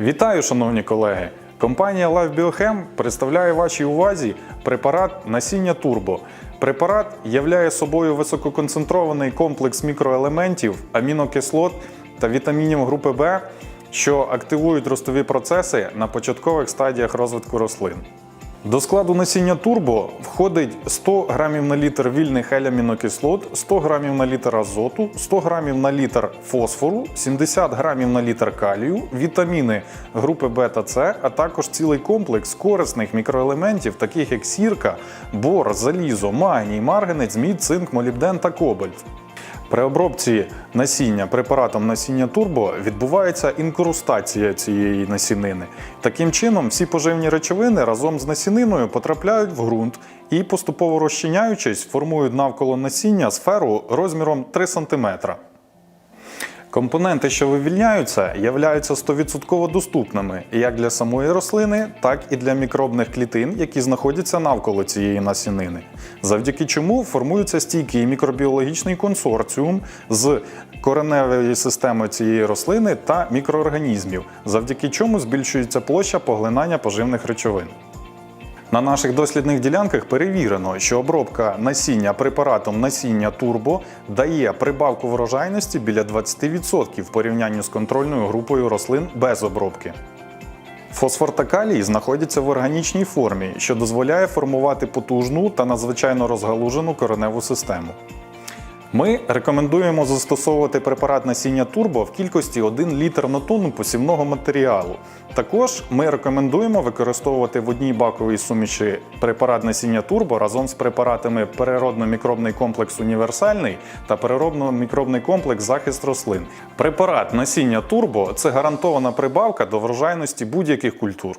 Вітаю, шановні колеги! Компанія Life Biochem представляє вашій увазі препарат насіння Турбо. Препарат являє собою висококонцентрований комплекс мікроелементів, амінокислот та вітамінів групи В, що активують ростові процеси на початкових стадіях розвитку рослин. До складу насіння турбо входить 100 грамів на літр вільних елямінокислот, 100 грамів на літр азоту, 100 грамів на літр фосфору, 70 грамів на літр калію, вітаміни групи Б та С, а також цілий комплекс корисних мікроелементів, таких як сірка, бор, залізо, магній, марганець, мідь, цинк, молібден та кобальт. При обробці насіння препаратом насіння турбо відбувається інкрустація цієї насінини. Таким чином, всі поживні речовини разом з насіниною потрапляють в ґрунт і, поступово розчиняючись, формують навколо насіння сферу розміром 3 см. Компоненти, що вивільняються, являються 100% доступними як для самої рослини, так і для мікробних клітин, які знаходяться навколо цієї насінини. Завдяки чому формується стійкий мікробіологічний консорціум з кореневої системи цієї рослини та мікроорганізмів, завдяки чому збільшується площа поглинання поживних речовин. На наших дослідних ділянках перевірено, що обробка насіння препаратом насіння турбо дає прибавку врожайності біля 20% в порівнянні з контрольною групою рослин без обробки. Фосфор та калій знаходяться в органічній формі, що дозволяє формувати потужну та надзвичайно розгалужену кореневу систему. Ми рекомендуємо застосовувати препарат насіння турбо в кількості 1 літр на тонну посівного матеріалу. Також ми рекомендуємо використовувати в одній баковій суміші препарат насіння турбо разом з препаратами переробно-мікробний комплекс універсальний та переробно-мікробний комплекс захист рослин. Препарат насіння турбо це гарантована прибавка до врожайності будь-яких культур.